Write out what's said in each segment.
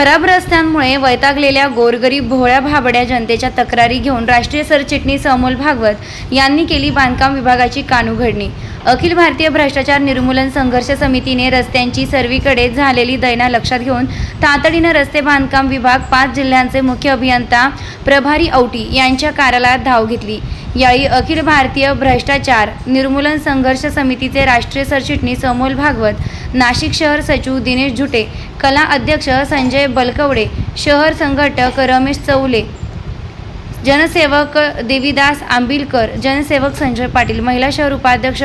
खराब रस्त्यांमुळे वैतागलेल्या गोरगरीब भोळ्या भाबड्या जनतेच्या तक्रारी घेऊन राष्ट्रीय सरचिटणीस अमोल भागवत यांनी केली बांधकाम विभागाची कानउघडणी अखिल भारतीय भ्रष्टाचार निर्मूलन संघर्ष समितीने रस्त्यांची सर्वीकडे झालेली दैना लक्षात घेऊन तातडीनं रस्ते बांधकाम विभाग पाच जिल्ह्यांचे मुख्य अभियंता प्रभारी औटी यांच्या कार्यालयात धाव घेतली. यावेळी अखिल भारतीय भ्रष्टाचार निर्मूलन संघर्ष समितीचे राष्ट्रीय सरचिटणीस अमोल भागवत नाशिक शहर सचिव दिनेश झुटे कला अध्यक्ष संजय बलकवडे शहर संघटक रमेश चौले जनसेवक देवीदास आंबिलकर जनसेवक संजय पाटील महिला शहर उपाध्यक्ष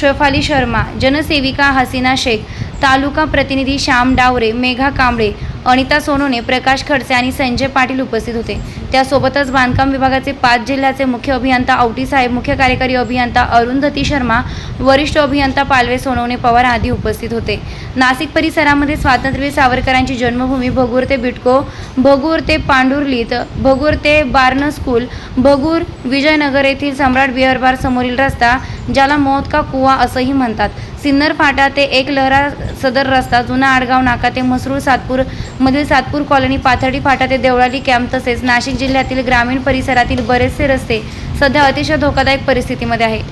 शेफाली शर्मा जनसेविका हसीना शेख तालुका प्रतिनिधी श्याम डावरे मेघा कांबळे अनिता सोनोने प्रकाश खडसे आणि संजय पाटील उपस्थित होते. त्यासोबतच बांधकाम विभागाचे पाच जिल्ह्याचे मुख्य अभियंता औटीसाहेब मुख्य कार्यकारी अभियंता अरुंधती शर्मा वरिष्ठ अभियंता पालवे सोनवणे पवार आदी उपस्थित होते. नाशिक परिसरामध्ये स्वातंत्र्यवीर सावरकरांची जन्मभूमी भगूर ते बिटको भगूर ते पांडुर्लीत भगूर ते बार्न स्कूल भगूर विजयनगर येथील सम्राट बिहरबार समोरील रस्ता ज्याला मौत का कुवा असंही म्हणतात. सिन्नर फाटा ते एक लहरा सदर रस्ता जुना आडगाव नाका ते म्हसरूळ सातपूर मधील सातपूर कॉलनी पाथर्डी फाटा ते देवळाली कॅम्प तसेच नाशिक जिल्ह्यातील ग्रामीण परिसरातील बरेचसे रस्ते सध्या अतिशय धोकादायक परिस्थितीमध्ये आहे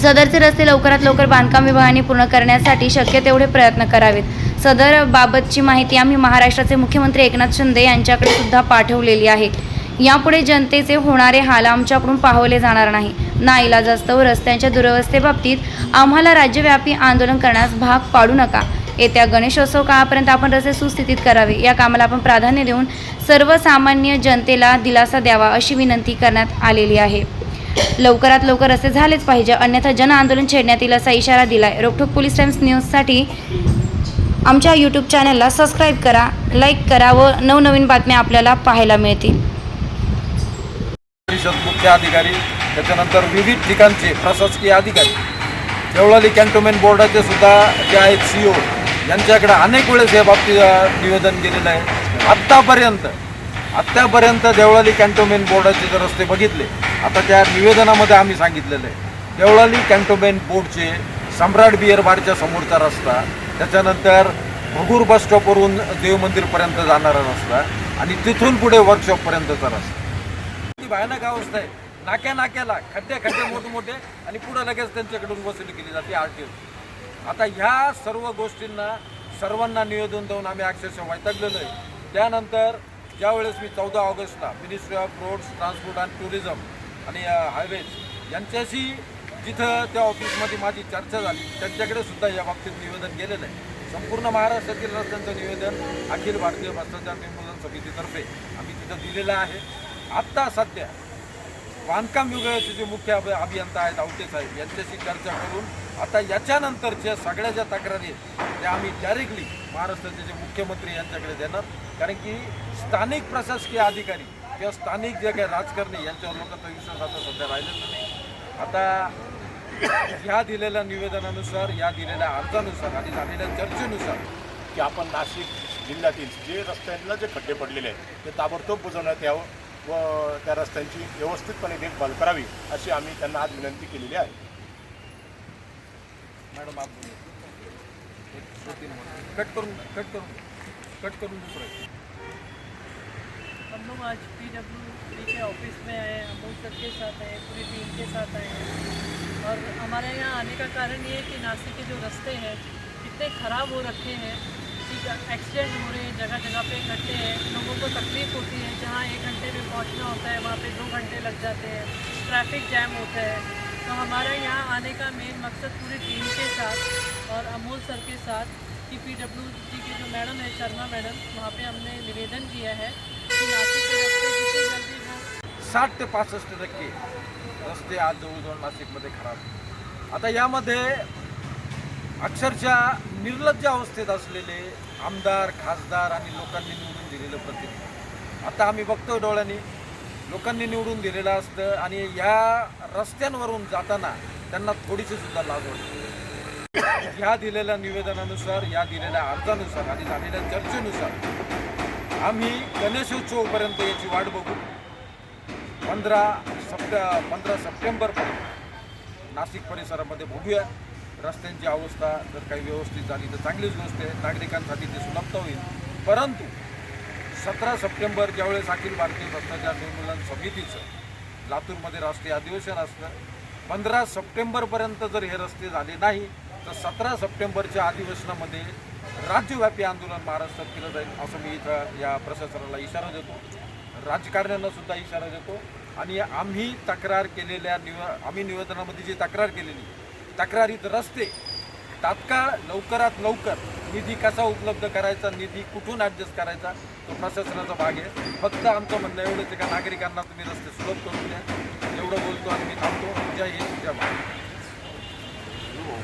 सदरचे रस्ते लवकरात लवकर बांधकाम विभागाने पूर्ण करण्यासाठी शक्य तेवढे प्रयत्न करावेत. सदर बाबतची माहिती आम्ही महाराष्ट्राचे मुख्यमंत्री एकनाथ शिंदे यांच्याकडे सुद्धा पाठवलेली आहे. यापुढे जनतेचे होणारे हाल आमच्याकडून पाहवले जाणार नाही. नाईलाजास्तव रस्त्यांच्या दुरवस्थेबाबतीत आम्हाला राज्यव्यापी आंदोलन करण्यास भाग पाडू नका. येत्या गणेशोत्सव काळापर्यंत आपण रस्ते सुस्थितीत करावे. या कामाला आपण प्राधान्य देऊन सर्वसामान्य जनतेला दिलासा द्यावा अशी विनंती करण्यात आलेली आहे. लवकरात लवकर रस्ते झालेच पाहिजे. अन्यथा जन आंदोलन छेडण्यात येईल असा इशारा दिलाय. रोखोक पोलीस टाइम्स न्यूजसाठी आमच्या यूट्यूब चॅनलला सबस्क्राईब करा लाईक करा व नवनवीन बातम्या आपल्याला पाहायला मिळतील. परिषद मुख्य अधिकारी त्याच्यानंतर विविध ठिकाणचे प्रशासकीय अधिकारी देवळाली कॅन्टोन्मेंट बोर्डाचे सुद्धा जे आहेत सी ओ यांच्याकडे अनेक वेळेस या बाबतीत निवेदन केलेलं आहे. आत्तापर्यंत आत्तापर्यंत देवळाली कॅन्टोन्मेंट बोर्डाचे जर रस्ते बघितले आता त्या निवेदनामध्ये आम्ही सांगितलेलं आहे. देवळाली कॅन्टोन्मेंट बोर्डचे सम्राट बियर बारच्या समोरचा रस्ता त्याच्यानंतर भगूर बस स्टॉपवरून देव मंदिरपर्यंत जाणारा रस्ता आणि तिथून पुढे वर्कशॉपपर्यंतचा रस्ता. ती भयानक अवस्था आहे. नाक्या नाक्याला खड्डे खड्डे मोठे मोठे आणि पुढे लगेच त्यांच्याकडून वसुली केली जाते आर टी आता ह्या सर्व गोष्टींना सर्वांना निवेदन देऊन आम्ही अक्षरशः वैतागलेलो आहे. त्यानंतर ज्यावेळेस मी चौदा ऑगस्टला ministry of roads transport and tourism आणि हायवेज यांच्याशी जिथं त्या ऑफिसमध्ये माझी चर्चा झाली त्यांच्याकडे सुद्धा या बाबतीत निवेदन गेलेलं आहे. संपूर्ण महाराष्ट्रातील रस्त्यांचं निवेदन अखिल भारतीय भ्रष्टाचार निर्मूलन समितीतर्फे आम्ही तिथं दिलेलं आहे. आत्ता सध्या बांधकाम विभागाचे जे मुख्य अभि अभियंता आहेत आवटे साहेब यांच्याशी चर्चा करून आता याच्यानंतरच्या सगळ्या ज्या तक्रारी आहेत त्या आम्ही डायरेक्टली महाराष्ट्राचे जे मुख्यमंत्री यांच्याकडे देणार. कारण की स्थानिक प्रशासकीय अधिकारी किंवा स्थानिक जे काही राजकारणी यांच्यावर लोकांचा विश्वास आता सध्या राहिलेला नाही. आता ह्या दिलेल्या निवेदनानुसार या दिलेल्या अर्जानुसार आणि झालेल्या चर्चेनुसार की आपण नाशिक जिल्ह्यातील जे रस्त्यांना जे खड्डे पडलेले आहेत ते ताबडतोब बुजवण्यात यावं. व त्या रस्त्यांची व्यवस्थितपणे देखभाल करावी अशी आम्ही त्यांना आज विनंती केलेली आहे. मॅडम आप. कट करून कट करून कट करून. हम लोग आज पी डब्ल्यू डी के ऑफ़िस में आए हैं अमूल सर के साथ आए पूरी टीम के साथ आए। हैं और हमारे यहाँ आने का कारण ये है कि नासिक के जो रास्ते हैं कितने ख़राब हो रखे हैं। एक्सीडेंट हो रहे हैं जगह जगह पे घंटे हैं लोगों को तकलीफ होती है जहाँ एक घंटे में पहुँचना होता है वहाँ पे दो घंटे लग जाते हैं ट्रैफिक जैम होता है। तो हमारा यहाँ आने का मेन मकसद पूरी टीम के साथ और अमोल सर के साथ कि पी डब्ल्यू जी के जो मैडम है शर्मा मैडम वहाँ पे हमने निवेदन किया है कि नाशिक के रस्ते जितनी जल्दी हो। साठ ते पासष्ट टक्के रस्ते आज जवळजवळ नाशिकमध्ये खराब. आता यामध्ये अक्षरशः निर्लज्ज अवस्थेत असलेले आमदार खासदार आणि लोकांनी निवडून दिलेलं प्रतिनिधी. आता आम्ही बघतो डोळ्यांनी लोकांनी निवडून दिलेलं असतं आणि या रस्त्यांवरून जाताना त्यांना थोडीशी सुद्धा लाज वाटते ह्या दिलेल्या निवेदनानुसार या दिलेल्या अर्जानुसार आणि झालेल्या चर्चेनुसार आम्ही गणेशोत्सवपर्यंत याची वाट बघू. पंधरा सप्ट पंधरा सप्टेंबरपर्यंत नाशिक परिसरामध्ये बघूया. रस्त्यांची अवस्था जर काही व्यवस्थित झाली तर चांगलीच गोष्ट आहे. नागरिकांसाठी ते सुलभता होईल. परंतु सतरा सप्टेंबर ज्यावेळेस अखिल भारतीय भ्रष्टाचार निर्मूलन समितीचं लातूरमध्ये राष्ट्रीय अधिवेशन असतं पंधरा सप्टेंबरपर्यंत जर हे रस्ते झाले नाही तर सतरा सप्टेंबरच्या अधिवेशनामध्ये राज्यव्यापी आंदोलन महाराष्ट्रात केलं जाईल असं मी इथं या प्रशासनाला इशारा देतो. राजकारण्यांना सुद्धा इशारा देतो. आणि आम्ही तक्रार केलेल्या निव आम्ही निवेदनामध्ये जी तक्रार केलेली तक्रारीत रस्ते. तात्काळ लवकरात लवकर निधी कसा उपलब्ध करायचा निधी कुठून ॲडजस्ट करायचा तो प्रशासनाचा भाग आहे. फक्त आमचं म्हणणं एवढंच आहे का नागरिकांना तुम्ही रस्ते सुलभ करून द्या. एवढं बोलतो आणि मी थांबतो. जय हिंद जय भारत.